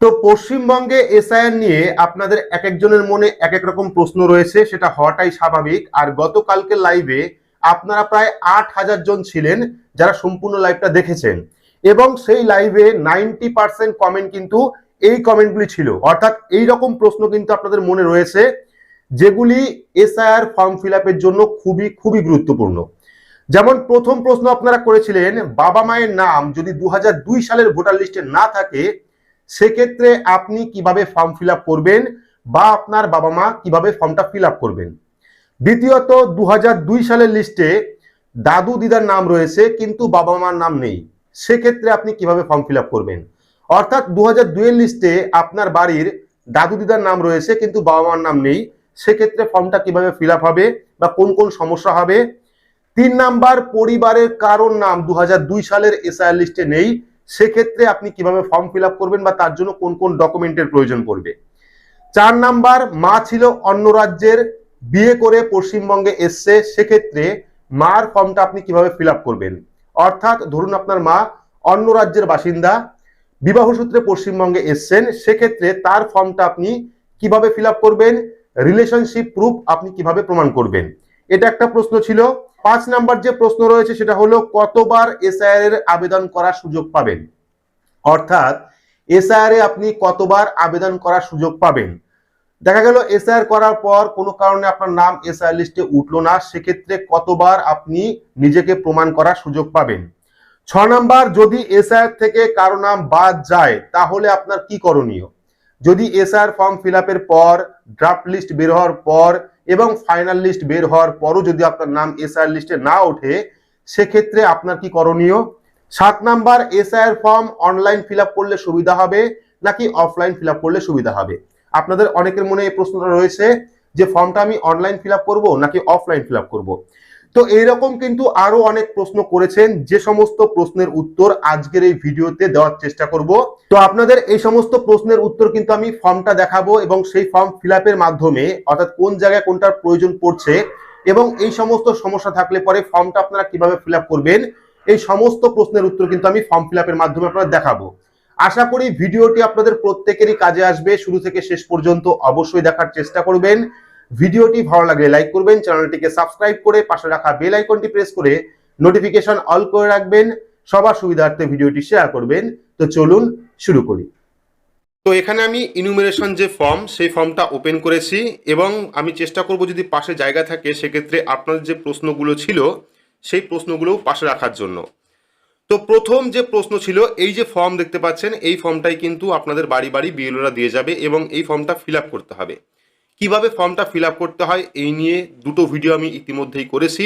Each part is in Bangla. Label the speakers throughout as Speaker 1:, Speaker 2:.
Speaker 1: তো পশ্চিমবঙ্গে এসআইআর নিয়ে আপনাদের এক একজনের মনে এক এক রকম প্রশ্ন রয়েছে, সেটা হওয়াটাই স্বাভাবিক। আর গতকালকে লাইভে আপনারা প্রায় আট হাজার জন ছিলেন যারা সম্পূর্ণ লাইভটা দেখেছেন। এবং সেই লাইভে নাইনটি পার্সেন্ট কমেন্ট কিন্তু এই কমেন্টগুলি ছিল। অর্থাৎ এই রকম প্রশ্ন কিন্তু আপনাদের মনে রয়েছে, যেগুলি এসআইআর ফর্ম ফিল জন্য খুবই খুবই গুরুত্বপূর্ণ। যেমন প্রথম প্রশ্ন আপনারা করেছিলেন, বাবা মায়ের নাম যদি দু হাজার দুই সালের ভোটার লিস্টে না থাকে সেক্ষেত্রে আপনি কীভাবে ফর্ম ফিল করবেন বা আপনার বাবা মা কীভাবে ফর্মটা ফিল করবেন? দ্বিতীয়ত দু হাজার দুই সালের লিস্টে দাদু দিদার নাম রয়েছে, কিন্তু বাবা মার নাম নেই। সেক্ষেত্রে আপনি কীভাবে ফর্ম ফিল করবেন? অর্থাৎ দু হাজার লিস্টে আপনার বাড়ির দাদু দিদার নাম রয়েছে, কিন্তু বাবা মার নাম নেই। সেক্ষেত্রে ফর্মটা কীভাবে ফিল হবে বা কোন কোন সমস্যা হবে? তিন নাম্বার, পরিবারের কারোর নাম দু হাজার দুই সালের এসআইআর লিস্টে নেই। সেক্ষেত্রে আপনি কীভাবে ফর্ম ফিল করবেন বা তার জন্য কোন কোন ডকুমেন্টের প্রয়োজন পড়বে? চার নাম্বার, মা ছিল অন্য রাজ্যের, বিয়ে করে পশ্চিমবঙ্গে এসছে, সেক্ষেত্রে মার ফর্মটা আপনি কীভাবে ফিল করবেন? অর্থাৎ ধরুন আপনার মা অন্য রাজ্যের বাসিন্দা, বিবাহ সূত্রে পশ্চিমবঙ্গে এসছেন, সেক্ষেত্রে তার ফর্মটা আপনি কীভাবে ফিল করবেন? রিলেশনশিপ প্রুফ আপনি কীভাবে প্রমাণ করবেন? এটা একটা প্রশ্ন ছিল। পাঁচ নাম্বার যে প্রশ্ন রয়েছে সেটা হলো, কতবার এসআইআর এর আবেদন করার সুযোগ পাবেন? অর্থাৎ এসআইআর এ আপনি কতবার আবেদন করার সুযোগ পাবেন? দেখা গেল এসআইআর করার পর কোনো কারণে আপনার নাম এসআইআর লিস্টে উঠল না, সেক্ষেত্রে কতবার আপনি নিজেকে প্রমাণ করার সুযোগ পাবেন? ছ নাম্বার, যদি এসআইআর থেকে কারও নাম বাদ যায়, তাহলে আপনার কি করণীয়? যদি এসআর ফর্ম ফিল পর ড্রাফট লিস্ট বের হওয়ার পর এবং ফাইনাল লিস্ট বের হওয়ার পরও যদি আপনার নাম এসআর লিস্টে না ওঠে, সেক্ষেত্রে আপনার কি করণীয়? সাত number SIR form online fill করলে সুবিধা হবে নাকি অফলাইন ফিল করলে সুবিধা হবে? আপনাদের অনেকের মনে এই প্রশ্নটা রয়েছে যে ফর্মটা আমি অনলাইন ফিল করব নাকি অফলাইন ফিল করব? তো এইরকম কিন্তু আরও অনেক প্রশ্ন করেছেন। যে সমস্ত প্রশ্নের উত্তর আজকের এই ভিডিওতে দেওয়ার চেষ্টা করব। তো আপনাদের এই সমস্ত প্রশ্নের উত্তর কিন্তু আমি ফর্মটা দেখাবো এবং সেই ফর্ম ফিল মাধ্যমে, অর্থাৎ কোন জায়গায় কোনটার প্রয়োজন পড়ছে এবং এই সমস্ত সমস্যা থাকলে পরে ফর্মটা আপনারা কীভাবে ফিল করবেন, এই সমস্ত প্রশ্নের উত্তর কিন্তু আমি ফর্ম ফিল মাধ্যমে আপনারা দেখাবো। আশা করি ভিডিওটি আপনাদের প্রত্যেকেরই কাজে আসবে। শুরু থেকে শেষ পর্যন্ত অবশ্যই দেখার চেষ্টা করবেন। ভিডিওটি ভালো লাগলে লাইক করবেন, চ্যানেলটিকে সাবস্ক্রাইব করে পাশে রাখা বেল আইকনটি প্রেস করে নোটিফিকেশন অল করে রাখবেন, সবার সুবিধার্থে ভিডিওটি শেয়ার করবেন। তো চলুন শুরু করি। তো এখানে আমি ইনুমিনেশন যে ফর্ম সেই ফর্মটা ওপেন করেছি এবং আমি চেষ্টা করব যদি পাশে জায়গা থাকে, সেক্ষেত্রে আপনাদের যে প্রশ্নগুলো ছিল, সেই প্রশ্নগুলো পাশে রাখার জন্য। তো প্রথম যে প্রশ্ন ছিল, এই যে ফর্ম দেখতে পাচ্ছেন, এই ফর্মটাই কিন্তু আপনাদের বাড়ি বাড়ি বিএলওরা দিয়ে যাবে এবং এই ফর্মটা ফিল করতে হবে। কীভাবে ফর্মটা ফিল করতে হয়, এই নিয়ে দুটো ভিডিও আমি ইতিমধ্যেই করেছি।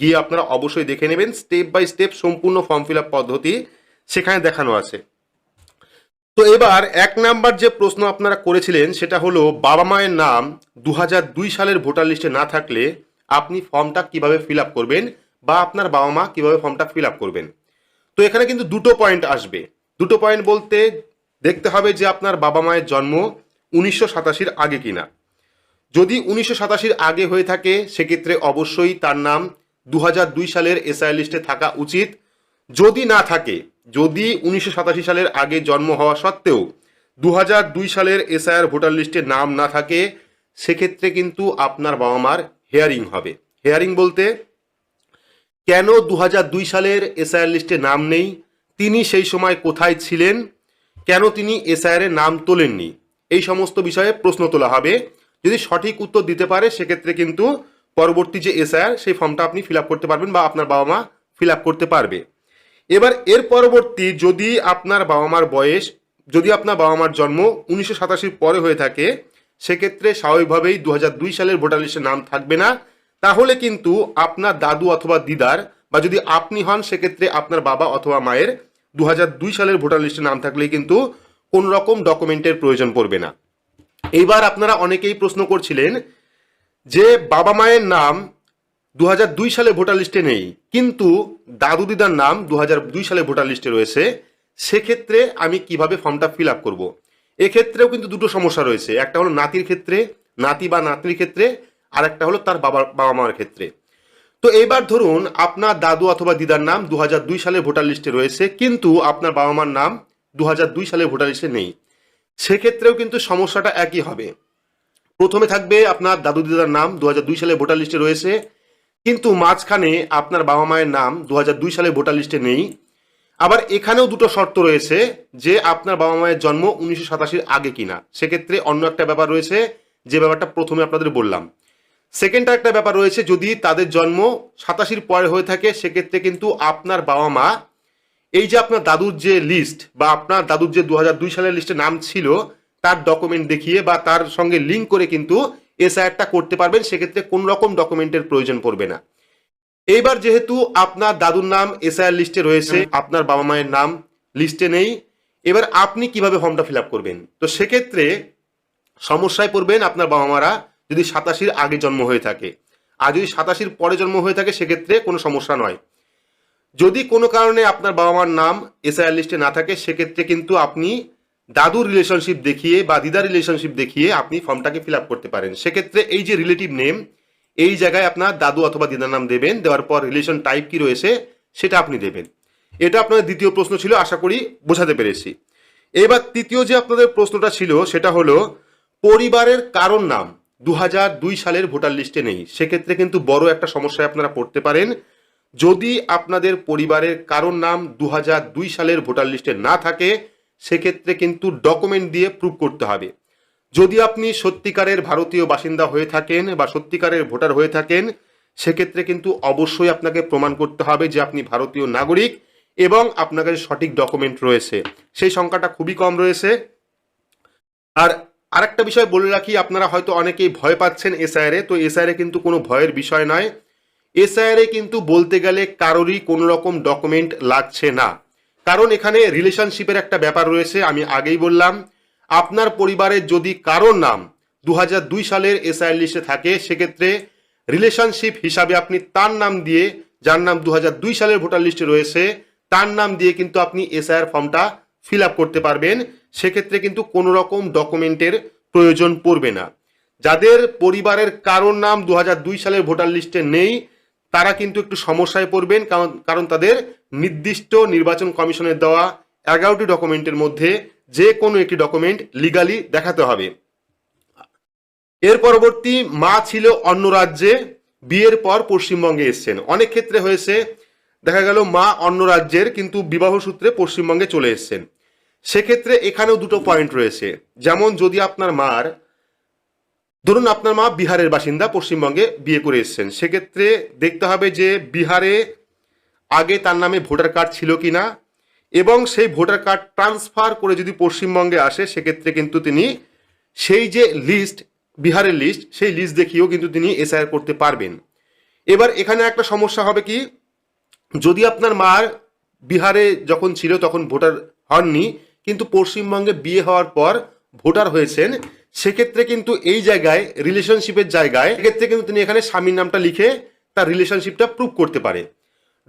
Speaker 1: গিয়ে আপনারা অবশ্যই দেখে নেবেন, স্টেপ বাই স্টেপ সম্পূর্ণ ফর্ম ফিল পদ্ধতি সেখানে দেখানো আছে। তো এবার এক নাম্বার যে প্রশ্ন আপনারা করেছিলেন, সেটা হলো, বাবা মায়ের নাম দু হাজার দুই সালের ভোটার লিস্টে না থাকলে আপনি ফর্মটা কীভাবে ফিল করবেন বা আপনার বাবা মা কীভাবে ফর্মটা ফিল করবেন। তো এখানে কিন্তু দুটো পয়েন্ট আসবে। দুটো পয়েন্ট বলতে দেখতে হবে যে আপনার বাবা মায়ের জন্ম উনিশশো সাতাশির আগে কিনা। যদি উনিশশো সাতাশির আগে হয়ে থাকে, সেক্ষেত্রে অবশ্যই তার নাম দু দুই সালের এসআই লিস্টে থাকা উচিত। যদি না থাকে, যদি উনিশশো সাতাশি সালের আগে জন্ম হওয়া সত্ত্বেও দু দুই সালের এসআইআর ভোটার লিস্টে নাম না থাকে, সেক্ষেত্রে কিন্তু আপনার বাবা মার হেয়ারিং হবে। হেয়ারিং বলতে, কেন দু দুই সালের এসআইআর লিস্টে নাম নেই? তিনি সেই সময় কোথায় ছিলেন? কেন তিনি এসআইআর নাম তোলেননি? এই সমস্ত বিষয়ে প্রশ্ন তোলা হবে। যদি সঠিক উত্তর দিতে পারে, সেক্ষেত্রে কিন্তু পরবর্তী যে এসআইআর, সেই ফর্মটা আপনি ফিল করতে পারবেন বা আপনার বাবা মা ফিল করতে পারবে। এবার এর পরবর্তী যদি আপনার বাবা মার বয়স, যদি আপনার বাবা মার জন্ম উনিশশো সাতাশির পরে হয়ে থাকে, সেক্ষেত্রে স্বাভাবিকভাবেই দু দুই সালের ভোটার লিস্টে নাম থাকবে না। তাহলে কিন্তু আপনার দাদু অথবা দিদার, বা যদি আপনি হন, সেক্ষেত্রে আপনার বাবা অথবা মায়ের দু সালের ভোটার লিস্টে নাম থাকলেই কিন্তু কোন রকম ডকুমেন্টের প্রয়োজন পড়বে না। এইবার আপনারা অনেকেই প্রশ্ন করছিলেন যে বাবা মায়ের নাম দু সালে ভোটার লিস্টে নেই, কিন্তু দাদু দিদার নাম দু হাজার দুই সালে ভোটার লিস্টে রয়েছে। সেক্ষেত্রে আমি কীভাবে ফর্মটা ফিল আপ করব? এক্ষেত্রেও কিন্তু দুটো সমস্যা রয়েছে। একটা হলো নাতির ক্ষেত্রে, নাতি বা নাতনির ক্ষেত্রে আর একটা হলো তার বাবা বাবা মার ক্ষেত্রে। তো এইবার ধরুন আপনার দাদু অথবা দিদার নাম দু সালে ভোটার লিস্টে রয়েছে, কিন্তু আপনার বাবা মার নাম দু সালে ভোটার লিস্টে নেই। সেক্ষেত্রেও কিন্তু সমস্যাটা একই হবে। প্রথমে থাকবে আপনার দাদু দিদার নাম দু দুই সালে ভোটার লিস্টে রয়েছে। কিন্তু মাঝখানে আপনার বাবা মায়ের নাম দু দুই সালে ভোটার লিস্টে নেই। আবার এখানেও দুটো শর্ত রয়েছে যে আপনার বাবা মায়ের জন্ম উনিশশো সাতাশির আগে কিনা। সেক্ষেত্রে অন্য একটা ব্যাপার রয়েছে, যে ব্যাপারটা প্রথমে আপনাদের বললাম। সেকেন্ড একটা ব্যাপার রয়েছে, যদি তাদের জন্ম সাতাশির পরে হয়ে থাকে, সেক্ষেত্রে কিন্তু আপনার বাবা মা এই যে আপনার দাদুর যে লিস্ট বা আপনার দাদুর যে দু হাজার দুই সালের লিস্টে নাম ছিল তার ডকুমেন্ট দেখিয়ে বা তার সঙ্গে লিঙ্ক করে কিন্তু এসআইআরটা করতে পারবেন সেক্ষেত্রে কোনো রকম ডকুমেন্টের প্রয়োজন পড়বে না। এইবার যেহেতু আপনার দাদুর নাম এসআইআর লিস্টে রয়েছে আপনার বাবা মায়ের নাম লিস্টে নেই এবার আপনি কীভাবে ফর্মটা ফিল আপ করবেন? তো সেক্ষেত্রে সমস্যায় পড়বেন আপনার বাবা মারা যদি সাতাশির আগে জন্ম হয়ে থাকে। আর যদি সাতাশির পরে জন্ম হয়ে থাকে সেক্ষেত্রে কোনো সমস্যা নয়। যদি কোনো কারণে আপনার বাবা মার নাম এসআইআর লিস্টে না থাকে, সেক্ষেত্রে কিন্তু আপনি দাদুর রিলেশনশিপ দেখিয়ে বা দিদার রিলেশনশিপ দেখিয়ে আপনি ফর্মটাকে ফিল আপ করতে পারেন। সেক্ষেত্রে এই যে রিলেটিভ নেম এই জায়গায় আপনার দাদু অথবা দিদার নাম দেবেন। দেওয়ার পর রিলেশন টাইপ কি রয়েছে, সেটা আপনি দেবেন। এটা আপনাদের দ্বিতীয় প্রশ্ন ছিল, আশা করি বোঝাতে পেরেছি। এবার তৃতীয় যে আপনাদের প্রশ্নটা ছিল, সেটা হলো, পরিবারের কারণ নাম দু হাজার দুই সালের ভোটার লিস্টে নেই। সেক্ষেত্রে কিন্তু বড় একটা সমস্যায় আপনারা পড়তে পারেন। যদি আপনাদের পরিবারের কারোর নাম দু দুই সালের ভোটার লিস্টে না থাকে, সেক্ষেত্রে কিন্তু ডকুমেন্ট দিয়ে প্রুভ করতে হবে। যদি আপনি সত্যিকারের ভারতীয় বাসিন্দা হয়ে থাকেন বা সত্যিকারের ভোটার হয়ে থাকেন, সেক্ষেত্রে কিন্তু অবশ্যই আপনাকে প্রমাণ করতে হবে যে আপনি ভারতীয় নাগরিক এবং আপনার কাছে সঠিক ডকুমেন্ট রয়েছে। সেই সংখ্যাটা খুবই কম রয়েছে। আর আরেকটা বিষয় বলে রাখি, আপনারা হয়তো অনেকেই ভয় পাচ্ছেন এসআইআরে, তো এসআইআরে কিন্তু কোনো ভয়ের বিষয় নয়। এসআইআরে কিন্তু বলতে গেলে কারোরই কোনো রকম ডকুমেন্ট লাগছে না। কারণ এখানে রিলেশনশিপের একটা ব্যাপার রয়েছে, আমি আগেই বললাম। আপনার পরিবারের যদি কারোর নাম দু হাজার দুই সালের এসআইআর লিস্টে থাকে, সেক্ষেত্রে রিলেশনশিপ হিসাবে আপনি তার নাম দিয়ে, যার নাম দু হাজার দুই সালের ভোটার লিস্টে রয়েছে, তার নাম দিয়ে কিন্তু আপনি এসআইআর ফর্মটা ফিল করতে পারবেন। সেক্ষেত্রে কিন্তু কোনো রকম ডকুমেন্টের প্রয়োজন পড়বে না। যাদের পরিবারের কারোর নাম দু হাজার দুই সালের ভোটার লিস্টে নেই তারা কিন্তু একটু সমস্যায় পড়বেন, কারণ কারণ তাদের নির্দিষ্ট নির্বাচন কমিশনের দেওয়া এগারোটি ডকুমেন্টের মধ্যে যে কোনো একটি ডকুমেন্ট লিগালি দেখাতে হবে। এর পরবর্তী মা ছিল অন্য রাজ্যে, বিয়ের পর পশ্চিমবঙ্গে এসছেন। অনেক ক্ষেত্রে হয়েছে, দেখা গেল মা অন্য রাজ্যের, কিন্তু বিবাহ সূত্রে পশ্চিমবঙ্গে চলে এসছেন। সেক্ষেত্রে এখানেও দুটো পয়েন্ট রয়েছে। যেমন যদি আপনার মার ধরুন আপনার মা বিহারের বাসিন্দা, পশ্চিমবঙ্গে বিয়ে করে এসছেন। সেক্ষেত্রে দেখতে হবে যে বিহারে আগে তার নামে ভোটার কার্ড ছিল কি না এবং সেই ভোটার কার্ড ট্রান্সফার করে যদি পশ্চিমবঙ্গে আসে, সেক্ষেত্রে কিন্তু তিনি সেই যে লিস্ট, বিহারের লিস্ট, সেই লিস্ট দেখিয়েও কিন্তু তিনি এসআইআর করতে পারবেন। এবার এখানে একটা সমস্যা হবে কি, যদি আপনার মার বিহারে যখন ছিল তখন ভোটার হননি, কিন্তু পশ্চিমবঙ্গে বিয়ে হওয়ার পর ভোটার হয়েছেন সেক্ষেত্রে কিন্তু এই জায়গায় রিলেশনশিপের জায়গায়, সেক্ষেত্রে কিন্তু তিনি এখানে স্বামীর নামটা লিখে তার রিলেশনশিপটা প্রুভ করতে পারে।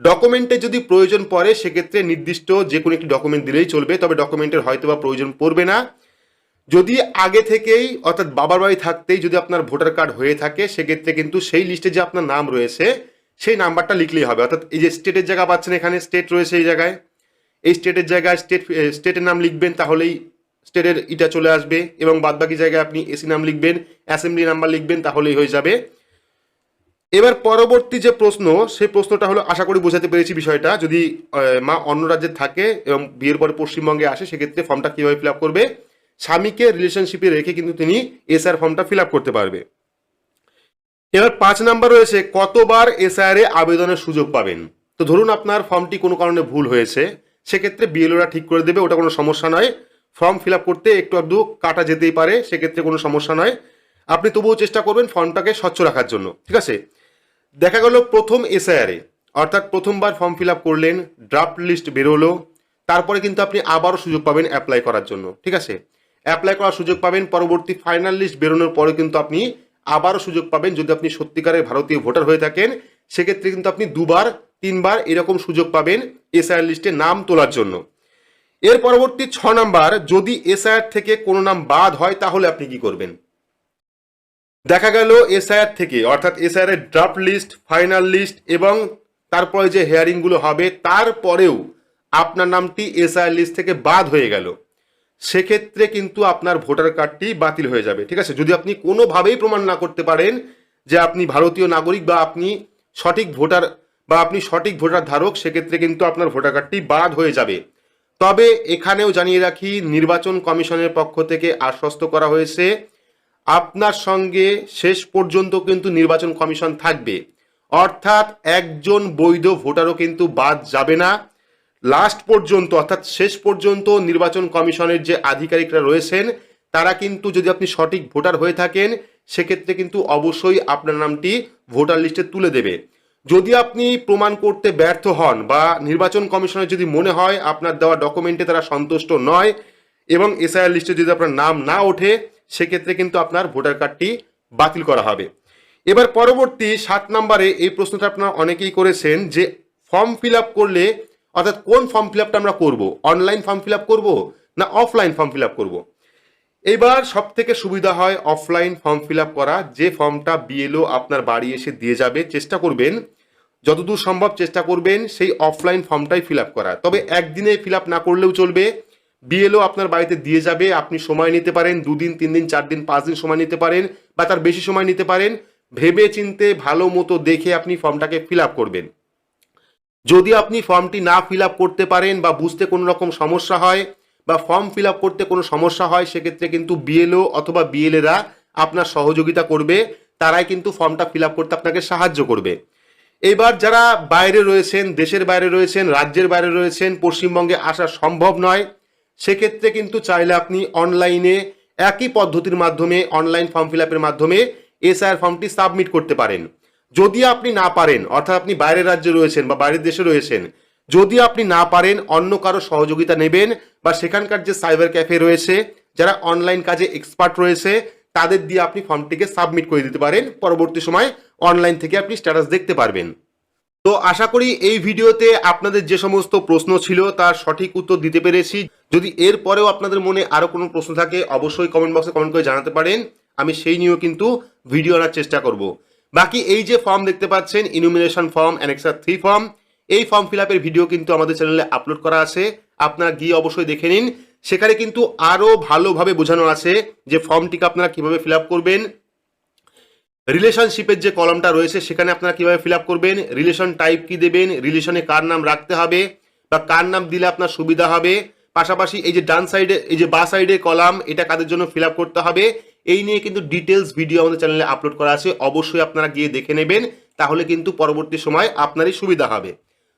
Speaker 1: ডকুমেন্টে যদি প্রয়োজন পড়ে, সেক্ষেত্রে নির্দিষ্ট যে কোনো একটি ডকুমেন্ট দিলেই চলবে, তবে ডকুমেন্টের হয়তো বা প্রয়োজন পড়বে না। যদি আগে থেকেই, অর্থাৎ বাবার বাড়ি থাকতেই যদি আপনার ভোটার কার্ড হয়ে থাকে, সেক্ষেত্রে কিন্তু সেই লিস্টে যে আপনার নাম রয়েছে, সেই নাম্বারটা লিখলেই হবে। অর্থাৎ এই যে স্টেটের জায়গা পাচ্ছেন এখানে স্টেট রয়েছে এই জায়গায়। এই স্টেটের জায়গায় স্টেট স্টেটের নাম লিখবেন, তাহলেই স্টেটের ইটা চলে আসবে এবং বাদবাকি জায়গায় আপনি এসি নাম লিখবেন, অ্যাসেম্বলি নাম্বার লিখবেন, তাহলেই হয়ে যাবে। এবার পরবর্তী যে প্রশ্ন, সেই প্রশ্নটা হলো, আশা করি বোঝাতে পেরেছি বিষয়টা। যদি মা অন্য রাজ্যে থাকে এবং বিয়ের পরে পশ্চিমবঙ্গে আসে, সেক্ষেত্রে ফর্মটা কীভাবে ফিল করবে? স্বামীকে রিলেশনশিপে রেখে কিন্তু তিনি এসআর ফর্মটা ফিল করতে পারবে। এবার পাঁচ নাম্বার রয়েছে, কতবার এসআইআর এ আবেদনের সুযোগ পাবেন? তো ধরুন আপনার ফর্মটি কোনো কারণে ভুল হয়েছে, সেক্ষেত্রে বিএলওরা ঠিক করে দেবে, ওটা কোনো সমস্যা নয়। ফর্ম ফিল করতে একটু আধটু কাটা যেতেই পারে, সেক্ষেত্রে কোনো সমস্যা নয়। আপনি তবুও চেষ্টা করবেন ফর্মটাকে স্বচ্ছ রাখার জন্য, ঠিক আছে? দেখা গেল প্রথম এসআইআরে অর্থাৎ প্রথমবার ফর্ম ফিল করলেন, ড্রাফট লিস্ট বেরোলো, তারপরে কিন্তু আপনি আবারও সুযোগ পাবেন অ্যাপ্লাই করার জন্য, ঠিক আছে? অ্যাপ্লাই করার সুযোগ পাবেন, পরবর্তী ফাইনাল লিস্ট বেরোনোর পরে কিন্তু আপনি আবারও সুযোগ পাবেন, যদি আপনি সত্যিকারের ভারতীয় ভোটার হয়ে থাকেন, সেক্ষেত্রে কিন্তু আপনি দুবার, তিনবার এরকম সুযোগ পাবেন এসআইআর লিস্টে নাম তোলার জন্য। এর পরবর্তী ছ নাম্বার, যদি এসআইআর থেকে কোনো নাম বাদ হয়, তাহলে আপনি কি করবেন? দেখা গেল এসআইআর থেকে, অর্থাৎ এসআইআর এর ড্রাফট লিস্ট ফাইনাল লিস্ট এবং তারপরে যে হেয়ারিংগুলো হবে, তারপরেও আপনার নামটি এসআইআর লিস্ট থেকে বাদ হয়ে গেল। সেক্ষেত্রে কিন্তু আপনার ভোটার কার্ডটি বাতিল হয়ে যাবে, ঠিক আছে? যদি আপনি কোনোভাবেই প্রমাণ না করতে পারেন যে আপনি ভারতীয় নাগরিক বা আপনি সঠিক ভোটার বা আপনি সঠিক ভোটার ধারক, সেক্ষেত্রে কিন্তু আপনার ভোটার কার্ডটি বাদ হয়ে যাবে। তবে এখানেও জানিয়ে রাখি, নির্বাচন কমিশনের পক্ষ থেকে আশ্বস্ত করা হয়েছে, আপনার সঙ্গে শেষ পর্যন্ত কিন্তু নির্বাচন কমিশন থাকবে। অর্থাৎ একজন বৈধ ভোটারও কিন্তু বাদ যাবে না। লাস্ট পর্যন্ত, অর্থাৎ শেষ পর্যন্ত নির্বাচন কমিশনের যে আধিকারিকরা রয়েছেন, তারা কিন্তু যদি আপনি সঠিক ভোটার হয়ে থাকেন, সেক্ষেত্রে কিন্তু অবশ্যই আপনার নামটি ভোটার লিস্টে তুলে দেবে। যদি আপনি প্রমাণ করতে ব্যর্থ হন বা নির্বাচন কমিশনের যদি মনে হয় আপনার দেওয়া ডকুমেন্টে তারা সন্তুষ্ট নয় এবং এসআইআর লিস্টে যদি আপনার নাম না ওঠে, সেক্ষেত্রে কিন্তু আপনার ভোটার কার্ডটি বাতিল করা হবে। এবার পরবর্তী সাত নম্বরে এই প্রশ্নটা আপনারা অনেকেই করেছেন যে ফর্ম ফিল আপ করলে, অর্থাৎ কোন ফর্ম ফিল আপটা আমরা করব? অনলাইন ফর্ম ফিল আপ করব না অফলাইন ফর্ম ফিল আপ করব? এবার সব থেকে সুবিধা হয় অফলাইন ফর্ম ফিল আপ করা। যে ফর্মটা বিএলও আপনার বাড়ি এসে দিয়ে যাবে, চেষ্টা করবেন। যতদূর সম্ভব চেষ্টা করবেন সেই অফলাইন ফর্মটাই ফিল আপ করা। তবে একদিনে ফিল আপ না করলেও চলবে। বিএলও আপনার বাড়িতে দিয়ে যাবে, আপনি সময় নিতে পারেন, দুদিন তিন দিন চার দিন পাঁচ দিন সময় নিতে পারেন বা তার বেশি সময় নিতে পারেন। ভেবে চিনতে ভালো মতো দেখে আপনি ফর্মটাকে ফিল আপ করবেন। যদি আপনি ফর্মটি না ফিল আপ করতে পারেন বা বুঝতে কোনো রকম সমস্যা হয় বা ফর্ম ফিল করতে কোনো সমস্যা হয়, সেক্ষেত্রে কিন্তু বিএলও অথবা বিএলএরা আপনার সহযোগিতা করবে, তারাই কিন্তু ফর্মটা ফিল করতে আপনাকে সাহায্য করবে। এবার যারা বাইরে রয়েছেন, দেশের বাইরে রয়েছেন, রাজ্যের বাইরে রয়েছেন, পশ্চিমবঙ্গে আসা সম্ভব নয়, সেক্ষেত্রে কিন্তু চাইলে আপনি অনলাইনে একই পদ্ধতির মাধ্যমে অনলাইন ফর্ম ফিল মাধ্যমে এসআইআর ফর্মটি সাবমিট করতে পারেন। যদি আপনি না পারেন, অর্থাৎ আপনি বাইরের রাজ্যে রয়েছেন বা বাইরের দেশে রয়েছেন যদি আপনি না পারেন, অন্য কারও সহযোগিতা নেবেন বা সেখানকার যে সাইবার ক্যাফে রয়েছে, যারা অনলাইন কাজে এক্সপার্ট রয়েছে, তাদের দিয়ে আপনি ফর্মটিকে সাবমিট করে দিতে পারেন। পরবর্তী সময় অনলাইন থেকে আপনি স্ট্যাটাস দেখতে পারবেন। তো আশা করি এই ভিডিওতে আপনাদের যে সমস্ত প্রশ্ন ছিল, তার সঠিক উত্তর দিতে পেরেছি। যদি এর পরেও আপনাদের মনে আরও কোনো প্রশ্ন থাকে, অবশ্যই কমেন্ট বক্সে কমেন্ট করে জানাতে পারেন। আমি সেই নিয়েও কিন্তু ভিডিও আনার চেষ্টা করব। বাকি এই যে ফর্ম দেখতে পাচ্ছেন enumeration form annexure three form এই ফর্ম ফিল আপের ভিডিও কিন্তু আমাদের চ্যানেলে আপলোড করা আছে। আপনারা গিয়ে অবশ্যই দেখে নিন। সেখানে কিন্তু আরও ভালোভাবে বোঝানো আছে যে ফর্মটিকে আপনারা কীভাবে ফিল আপ করবেন। রিলেশনশিপের যে কলমটা রয়েছে, সেখানে আপনারা কীভাবে ফিল আপ করবেন রিলেশন টাইপ কি দেবেন রিলেশনে কার নাম রাখতে হবে বা কার নাম দিলে আপনার সুবিধা হবে। পাশাপাশি এই যে ডান সাইডে এই যে বা সাইডে কলাম এটা কাদের জন্য ফিল করতে হবে? এই নিয়ে কিন্তু ডিটেলস ভিডিও আমাদের চ্যানেলে আপলোড করা আছে। অবশ্যই আপনারা গিয়ে দেখে নেবেন, তাহলে কিন্তু পরবর্তী সময় আপনারই সুবিধা হবে।